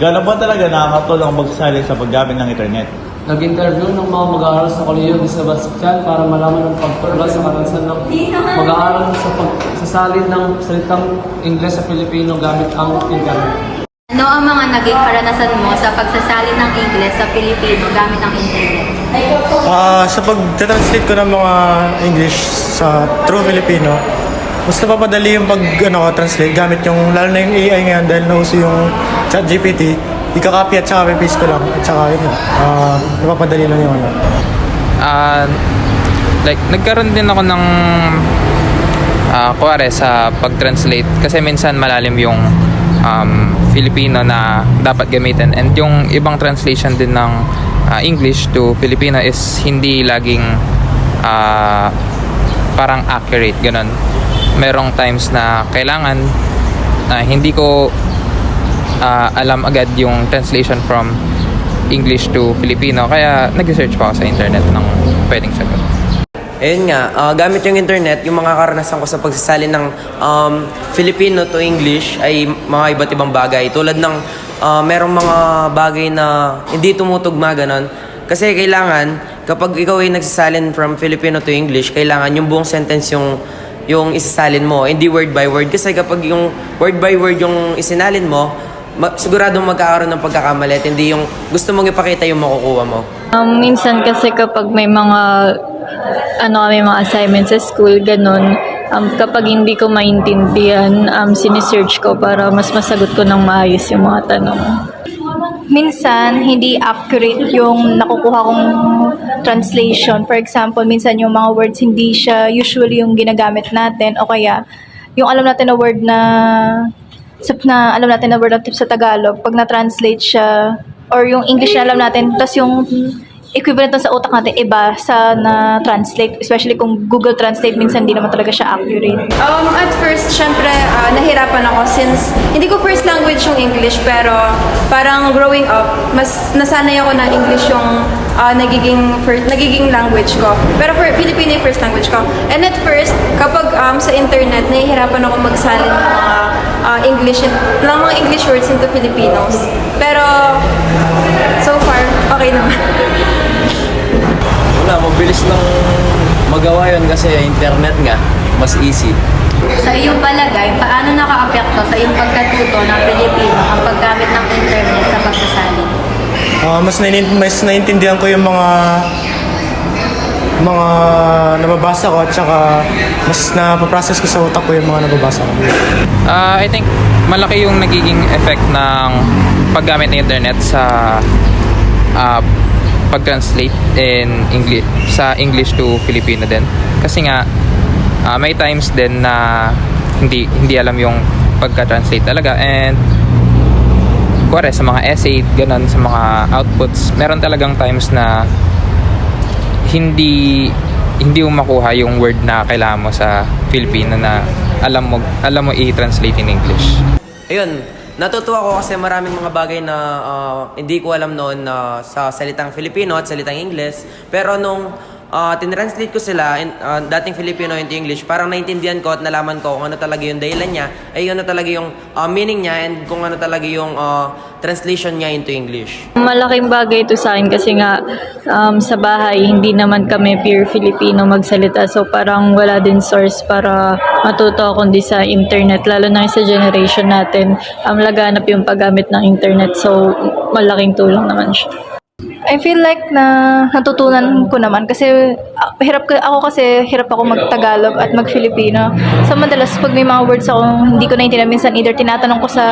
Gano'n ba talaga nakakatulong ang pagsasalin sa paggamit ng internet? Nag-interview ng mga mag-aaral sa Kolehiyo de Sebastian para malaman ang pagtula sa karansan ng mag-aaral sa pagsasalin ng salitang Ingles sa Pilipino gamit ang internet. Ano ang mga naging karanasan mo sa pagsasalin ng Ingles sa Pilipino gamit ang internet? Ah, sa pag-translate ko ng mga English sa True Filipino, mas napapadali yung pag ano, translate gamit yung lalo na yung AI ngayon dahil nauso yung chat GPT ikakopy at saka paste ko lang at saka yun. Ah napapadali lang yung ano. Ah, like nagkaroon din ako ng ah kuwari sa pag-translate. Kasi minsan malalim yung um, Filipino na dapat gamitin. And yung ibang translation din ng ah, English to Filipino is hindi laging ah, parang accurate ganun merong times na kailangan na hindi ko ah, alam agad yung translation from English to Filipino kaya nag-search pa ako sa internet ng pwedeng sagot Ayun nga, ah, gamit yung internet, yung mga karanasan ko sa pagsasalin ng um, Filipino to English ay mga iba't ibang bagay. Tulad ng ah, merong mga bagay na hindi tumutugma ganon. Kasi kailangan, kapag ikaw ay nagsasalin from Filipino to English, kailangan yung buong sentence yung yung isasalin mo, hindi word by word. Kasi kapag yung word by word yung isinalin mo, ma- siguradong magkakaroon ng pagkakamali at hindi yung gusto mong ipakita yung makukuha mo. Um, minsan kasi kapag may mga ano may mga assignments sa school, ganun, um, kapag hindi ko maintindihan, um, sinisearch ko para mas masagot ko ng maayos yung mga tanong. minsan hindi accurate yung nakukuha kong translation. For example, minsan yung mga words hindi siya usually yung ginagamit natin o kaya yung alam natin na word na na alam natin na word na tip sa Tagalog, pag na-translate siya or yung English na alam natin, tas yung equivalent sa utak natin iba sa na-translate, especially kung Google Translate minsan hindi naman talaga siya accurate. Um, at first, syempre, ah, nahirapan ako since hindi ko first language yung English pero parang growing up, mas nasanay ako na English yung ah, nagiging first, nagiging language ko. Pero for Filipino yung first language ko. And at first, kapag um, sa internet, nahihirapan ako magsalin ng mga ah, English, ng mga English words into Filipinos. Pero so far, okay naman. Wala, mabilis lang magawa yun kasi internet nga, mas easy. Sa iyong palagay, paano naka-apekto sa iyong pagkatuto ng Pilipino ang paggamit ng internet sa pagsasalin? Ah, mas, nainin- mas naintindihan ko yung mga mga nababasa ko at saka mas napaprocess ko sa utak ko yung mga nababasa ko. Ah, I think malaki yung nagiging effect ng paggamit ng internet sa ah, pag-translate in English sa English to Filipino din. Kasi nga ah, may times din na hindi hindi alam yung pagka-translate talaga and kuwari sa mga essay, ganun sa mga outputs, meron talagang times na hindi hindi mo makuha yung word na kailangan mo sa Filipino na alam mo alam mo i-translate in English. Ayun, natutuwa ko kasi maraming mga bagay na ah, hindi ko alam noon na sa salitang Filipino at salitang Ingles. Pero nung uh, tinranslate ko sila, in, ah, dating Filipino into English, parang naintindihan ko at nalaman ko kung ano talaga yung dahilan niya, ay ano talaga yung ah, meaning niya and kung ano talaga yung ah, translation niya into English. Malaking bagay ito sa akin kasi nga um, sa bahay hindi naman kami pure Filipino magsalita so parang wala din source para matuto kundi sa internet lalo na sa generation natin um, laganap yung paggamit ng internet so malaking tulong naman siya. I feel like na natutunan ko naman kasi ah, hirap ka, ako kasi hirap ako mag-Tagalog at mag-Filipino. So madalas pag may mga words ako hindi ko naintindihan minsan either tinatanong ko sa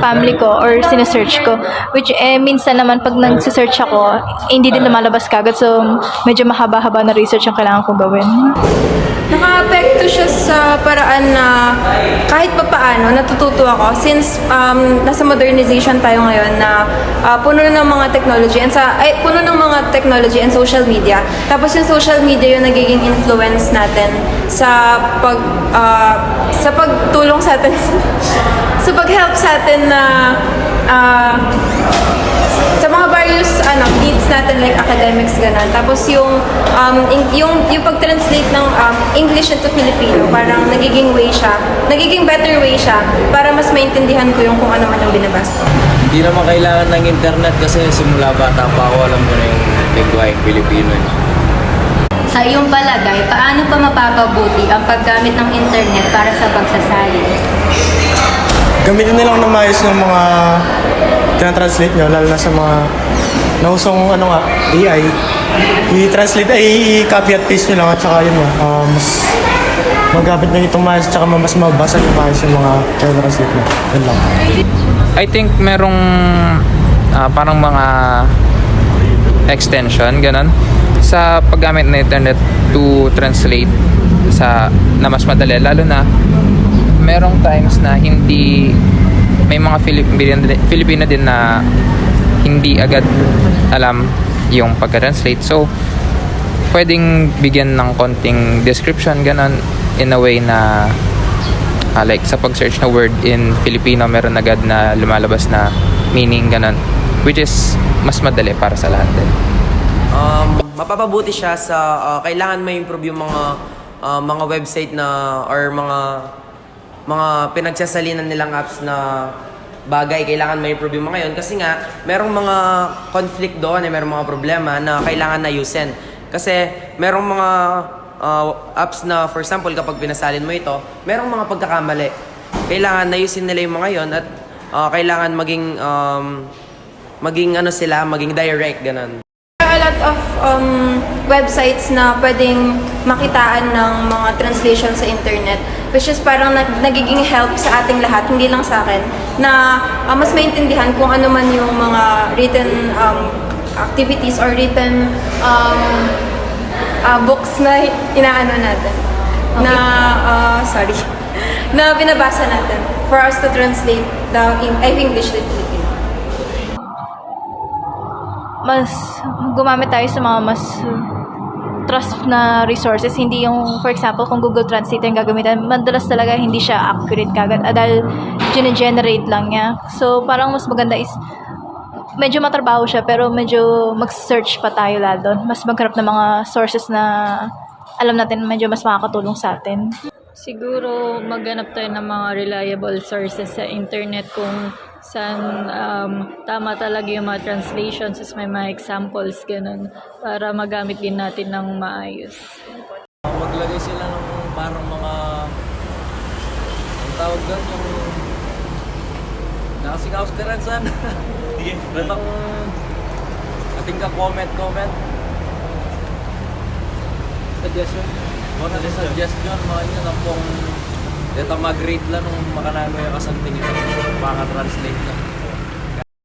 family ko or sinesearch ko. Which eh minsan naman pag nagsisearch ako, hindi din lumalabas kagad. So medyo mahaba-haba na research ang kailangan kong gawin. Naka-apekto siya sa paraan na kahit pa paano natututo ako since um, nasa modernization tayo ngayon na ah, puno ng mga technology and sa ay puno ng mga technology and social media. Tapos yung social media yung nagiging influence natin sa pag ah, sa pagtulong sa atin sa pag-help sa atin na ah, sa mga various ano needs natin like academics ganun. Tapos yung um yung yung pag-translate ng um, English into Filipino, parang nagiging way siya, nagiging better way siya para mas maintindihan ko yung kung ano man yung binabasa. Hindi naman kailangan ng internet kasi simula bata pa ako alam ko na yung lingwaheng Pilipino. eh. Sa iyong palagay, paano pa mapapabuti ang paggamit ng internet para sa pagsasalin? Gamitin nilang na maayos ng mga tinatranslate nyo, lalo na sa mga nausong ano nga, AI. I-translate, ay i-copy at paste nyo lang at saka yun nga, ah, mas magamit na itong maayos at saka mas mabasa yung maayos yung mga tinatranslate nyo. Yun lang. I think merong ah, parang mga extension, ganun, sa paggamit ng internet to translate sa na mas madali. Lalo na merong times na hindi may mga Filipino din na hindi agad alam yung pagka-translate. So, pwedeng bigyan ng konting description, ganun, in a way na Ah, like sa pag-search na word in Filipino, meron agad na lumalabas na meaning ganun. Which is mas madali para sa lahat din. Um, mapapabuti siya sa uh, kailangan ma-improve yung mga uh, mga website na or mga mga pinagsasalinan nilang apps na bagay kailangan ma-improve yung mga yon kasi nga merong mga conflict doon eh merong mga problema na kailangan na ayusin kasi merong mga uh, apps na for example kapag pinasalin mo ito merong mga pagkakamali. Kailangan na ayusin nila yung mga yon at uh, kailangan maging um, maging ano sila maging direct ganun. There are a lot of um, websites na pwedeng makitaan ng mga translation sa internet which is parang nag- nagiging help sa ating lahat, hindi lang sa akin, na uh, mas maintindihan kung ano man yung mga written um, activities or written um, uh, books na inaano natin. Na, uh, sorry, na binabasa natin for us to translate the in- English to Filipino. mas gumamit tayo sa mga mas trust na resources, hindi yung, for example, kung Google Translate yung gagamitan, madalas talaga hindi siya accurate kagad ah, dahil gine-generate lang niya. So, parang mas maganda is, medyo matrabaho siya, pero medyo mag-search pa tayo lalo. Mas magharap ng mga sources na alam natin medyo mas makakatulong sa atin. Siguro maghanap tayo ng mga reliable sources sa internet kung saan um, tama talaga yung mga translations, as may mga examples, ganun, para magamit din natin ng maayos. maglagay sila ng parang mga ang tawag doon yung nakasikaus ka rin sana Sige. Batang ating ka comment comment Suggestion. Mga na suggestion mga inyo na pong Dito mag-rate lang nung makanano yung kasanting yung mga translate na.